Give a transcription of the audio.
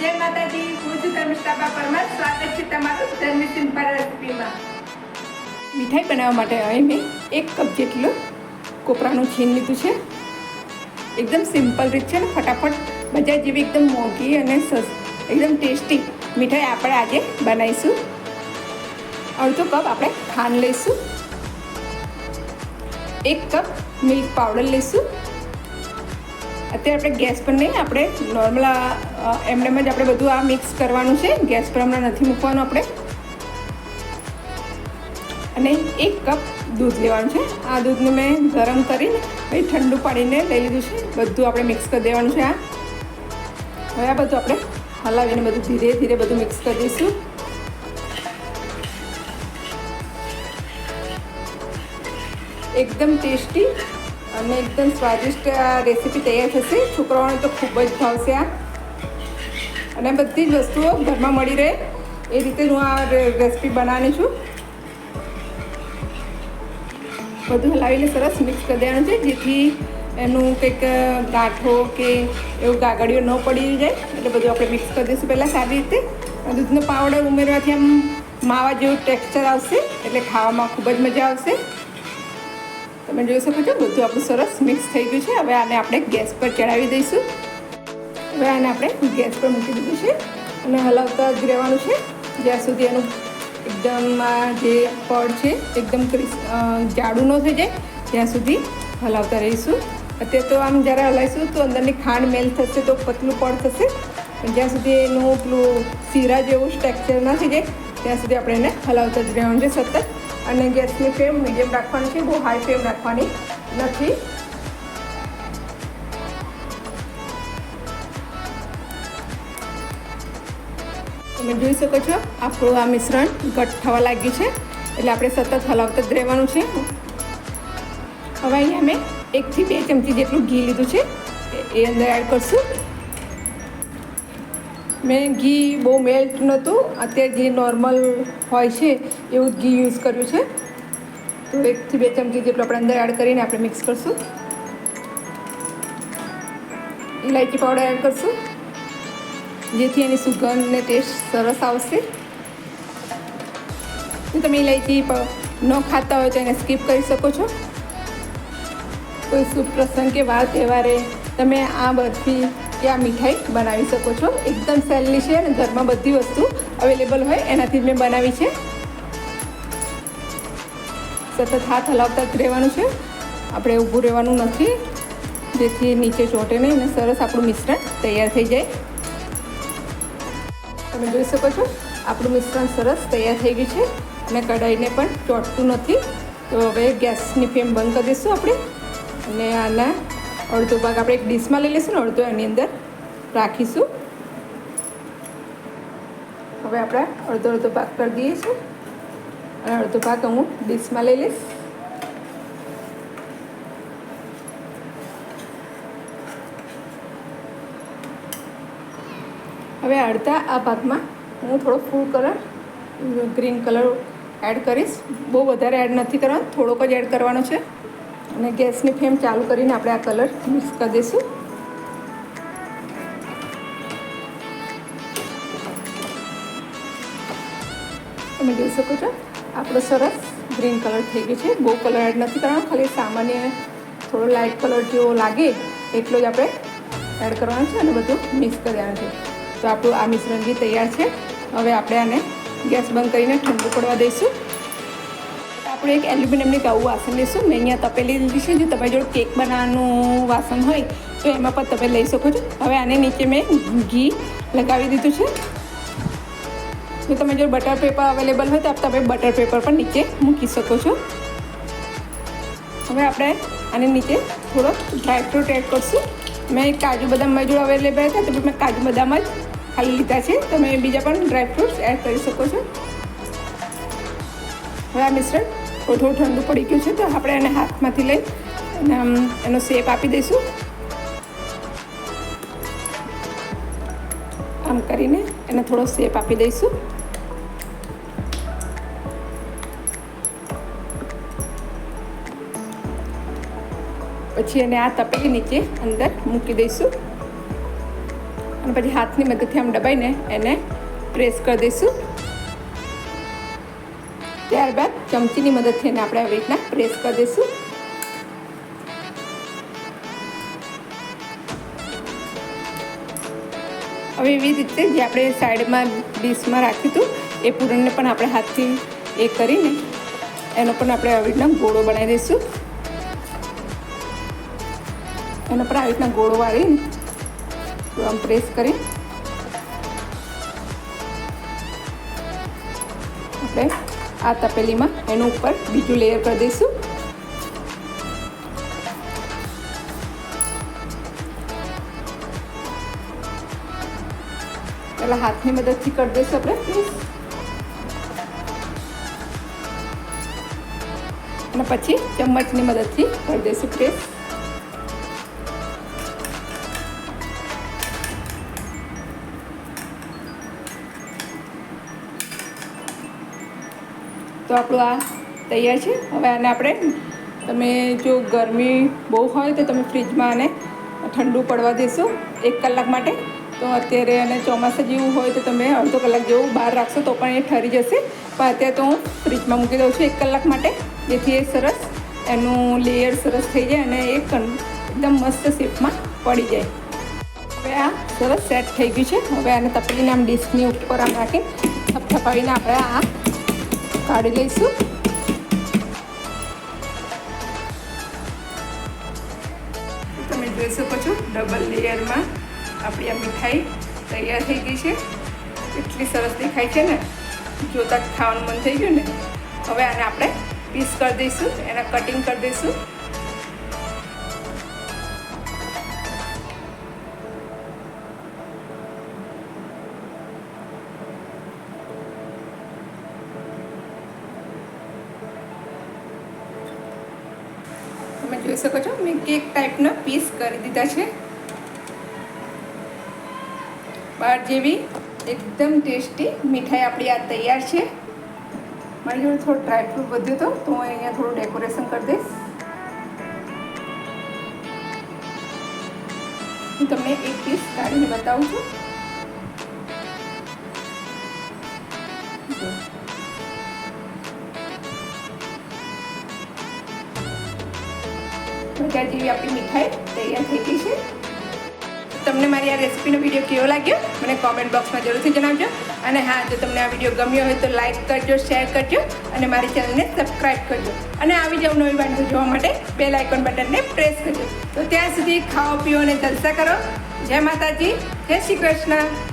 જય માતાજી છું ધર્મિષ્ઠાબા પરમાર. સ્વાગત છે તમારું ધર્મસિંહ રેસિપીમાં મીઠાઈ બનાવવા માટે હવે મેં એક કપ જેટલું કોપરાનું છીન લીધું છે. એકદમ સિમ્પલ રીત છે ને, ફટાફટ બજાર જેવી એકદમ મોંઘી અને સસ એકદમ ટેસ્ટી મીઠાઈ આપણે આજે બનાવીશું. અડધો કપ આપણે ખાંડ લઈશું. એક કપ મિલ્ક પાવડર લઈશું. અત્યારે આપણે ગેસ પર નહીં, આપણે નોર્મલ એમને જ આપણે બધું આ મિક્સ કરવાનું છે. ગેસ પર હમણાં નથી મૂકવાનું આપણે. અને એક કપ દૂધ લેવાનું છે. આ દૂધને મેં ગરમ કરીને પછી ઠંડુ પાડીને લઈ લીધું છે. બધું આપણે મિક્સ કરી દેવાનું છે આ. હવે આ બધું આપણે હલાવીને બધું ધીરે ધીરે બધું મિક્સ કરી દઈશું. એકદમ ટેસ્ટી અને એકદમ સ્વાદિષ્ટ આ રેસીપી તૈયાર થશે. છોકરાઓને તો ખૂબ જ ભાવશે આ. અને બધી જ વસ્તુઓ ઘરમાં મળી રહે. એ રીતે હું આ રેસીપી બનાવવાની છું. બધું હલાવીને સરસ મિક્સ કરી દેવાનું છે, જેથી એનું કંઈક ગાંઠો કે એવું ગાગડીઓ ન પડી જાય. એટલે બધું આપણે મિક્સ કરી દઈશું પહેલાં સારી રીતે. દૂધનો પાવડર ઉમેરવાથી આમ માવા જેવું ટેક્સચર આવશે, એટલે ખાવામાં ખૂબ જ મજા આવશે. તમે જોઈ શકો છો, બધું આપણું સરસ મિક્સ થઈ ગયું છે. હવે આને આપણે ગેસ પર ચડાવી દઈશું. હવે આને આપણે ગેસ પર મૂકી દીધું છે અને હલાવતા જ રહેવાનું છે. જ્યાં સુધી એનું એકદમ જે પડ છે, એકદમ જાડું ન થઈ જાય, ત્યાં સુધી હલાવતા રહીશું. અત્યારે તો આમ જ્યારે હલાવીશું તો અંદરની ખાંડ મેલ થશે તો પતલું પડ થશે. જ્યાં સુધી એનું પેલું શીરા જેવું સ્ટ્રક્ચર ના થઈ જાય, ત્યાં સુધી આપણે એને હલાવતા જ રહેવાનું છે સતત. અને ગેસની ફ્લેમ મીડિયમ રાખવાની છે, બહુ હાઈ ફ્લેમ રાખવાની નથી. તમે જોઈ શકો છો આપણું આ મિશ્રણ ઘટ થવા લાગ્યું છે, એટલે આપણે સતત હલાવતા જ રહેવાનું છે. હવે અહીંયા મેં એકથી બે ચમચી જેટલું ઘી લીધું છે, એ અંદર એડ કરશું. મેં ઘી બહુ મેલ્ટ નહોતું. અત્યારે જે નોર્મલ હોય છે, એવું જ ઘી યુઝ કર્યું છે. તો એકથી બે ચમચી જેટલું આપણે અંદર એડ કરીને આપણે મિક્સ કરશું. ઇલાયચી પાવડર એડ કરશું. જેથી એની સુગંધ ને ટેસ્ટ સરસ આવશે. તમે ઇલાયચી ન ખાતા હોય તો એને સ્કીપ કરી શકો છો. કોઈ શુભ પ્રસંગ કે વાર તહેવારે તમે આ બરફી કે આ મીઠાઈ બનાવી શકો છો. એકદમ સહેલી છે અને ઘરમાં બધી વસ્તુ અવેલેબલ હોય એનાથી મેં બનાવી છે. સતત હાથ હલાવતા જ રહેવાનું છે. આપણે ઊભું રહેવાનું નથી. જેથી નીચે ચોટે નહીં અને સરસ આપણું મિશ્રણ તૈયાર થઈ જાય. તમે જોઈ શકો છો, આપણું મિશ્રણ સરસ તૈયાર થઈ ગયું છે. અને કઢાઈને પણ ચોટતું નથી. તો હવે ગેસની ફ્લેમ બંધ કરી દઈશું આપણે. અને આના અડધો ભાગ આપણે એક ડીશમાં લઈ લઈશું ને અડધો એની અંદર રાખીશું. હવે આપણે અડધો અડધો ભાગ કરી દઈએ છીએ. અને અડધો ભાગ હું ડીશમાં લઈ લઈશ. હવે અડધા આ ભાગમાં હું થોડો food colour green colour add કરીશ. બહુ વધારે એડ નથી કરવાનો, થોડોક જ એડ કરવાનો છે. અને ગેસની ફ્લેમ ચાલુ કરીને આપણે આ કલર મિક્સ કરી દઈશું. તમે જોઈ શકો છો, આપણો સરસ ગ્રીન કલર થઈ ગયો છે. બહુ કલર એડ નથી કરવાનો, ખાલી સામાન્ય થોડો લાઇટ કલર જેવો લાગે એટલો જ આપણે એડ કરવાનો છે અને બધું મિક્સ કરી છે. તો આપણું આ મિશ્રણ બી તૈયાર છે. હવે આપણે આને ગેસ બંધ કરીને ઠંડુ પડવા દઈશું. આપણે એક એલ્યુમિનિયમની ગાવું વાસણ લઈશું મેં અહીંયા તપેલી લીધી છે. જો તમારી જોડે કેક બનાવવાનું વાસણ હોય, તો એમાં પણ તમે લઈ શકો છો. હવે આને નીચે મેં ઘી લગાવી દીધું છે. જો તમે જો બટર પેપર અવેલેબલ હોય, તો તમે બટર પેપર પણ નીચે મૂકી શકો છો. હવે આપણે આને નીચે થોડો ડ્રાયફ્રૂટ એડ કરશું. મેં કાજુ બદામ મારી જોડે અવેલેબલ હતા, તો મેં કાજુ બદામ જ ખાલી લીધા છે. તમે બીજા પણ ડ્રાયફ્રૂટ્સ એડ કરી શકો છો. હવે આ મિશ્રણ થોડું ઠંડુ પડી ગયું છે, તો આપણે એને હાથમાંથી લઈ અને આમ એનો શેપ આપી દઈશું. આમ કરીને એને થોડો શેપ આપી દઈશું. પછી એને આ તપેલી નીચે અંદર મૂકી દઈશું. અને પછી હાથની મદદથી આમ દબાઈને એને પ્રેસ કરી દઈશું. ત્યારબાદ ચમચીની મદદથી આપણે આવી રીતના પ્રેસ કરી દઈશું. હવે એવી રીતે જે આપણે સાઈડમાં ડીશમાં રાખ્યું હતું, એ પૂરણને પણ આપણે હાથથી એ કરીને એનો પણ આપણે આવી રીતના ગોળો બનાવી દઈશું. એનો પણ આવી રીતના ગોળો વાળીને આમ પ્રેસ કરી આપણે આ તપેલીમાં. એનું ઉપર બીજું લેયર કરી દઈશું. પહેલાં હાથની મદદથી કરી દઈશું આપણે. અને પછી ચમચની મદદથી કરી દઈશું. પ્રેસ તો આપણું આ તૈયાર છે. હવે આને આપણે તમે જો ગરમી બહુ હોય તો તમે ફ્રીજમાં આને ઠંડુ પડવા દેશો એક કલાક માટે. તો અત્યારે અને ચોમાસા જેવું હોય તો તમે અડધો કલાક જેવું બહાર રાખશો તો પણ એ ઠરી જશે. પણ અત્યારે તો હું ફ્રીજમાં મૂકી દઉં છું એક કલાક માટે. જેથી એ સરસ એનું લેયર સરસ થઈ જાય અને એ એકદમ મસ્ત શેપમાં પડી જાય. હવે આ સરસ સેટ થઈ ગયું છે. હવે આને તપેલીને આમ ડીશની ઉપર આમ રાખી થપથપાવીને આપણે આ કાઢી લઈશું. તમે જોઈ શકો છો ડબલ લેયરમાં આપણી આ મીઠાઈ તૈયાર થઈ ગઈ છે. એટલી સરસ દેખાય છે ને. જોતા ખાવાનું મન થઈ ગયું ને. હવે આને આપણે પીસ કરી દઈશું, એના કટિંગ કરી દઈશું. જોઈ શકો છો. મેં કેક ટાઈપના પીસ કરી દીધા છે. બહાર જેવી એકદમ ટેસ્ટી મીઠાઈ આપણી આ તૈયાર છે. મારી જોડે થોડું ડ્રાયફ્રૂટ વધ્યું હતું, તો હું અહીંયા થોડું ડેકોરેશન કરી દઈશ. હું તમને એક પીસ કાઢીને બતાવું છું. મજા જેવી આપણી મીઠાઈ તૈયાર થઈ ગઈ છે. તમને મારી આ રેસીપીનો વીડિયો કેવો લાગ્યો મને કોમેન્ટ બોક્સમાં જરૂરથી જણાવજો. અને હા, જો તમને આ વીડિયો ગમ્યો હોય તો લાઇક કરજો શેર કરજો અને મારી ચેનલને સબસ્ક્રાઈબ કરજો. અને આવી જાવ નવી વાનગી જોવા માટે બે લાઇકોન બટનને પ્રેસ કરજો. તો ત્યાં સુધી ખાઓ, પીઓ અને જલસા કરો. જય માતાજી, જય શ્રી કૃષ્ણ.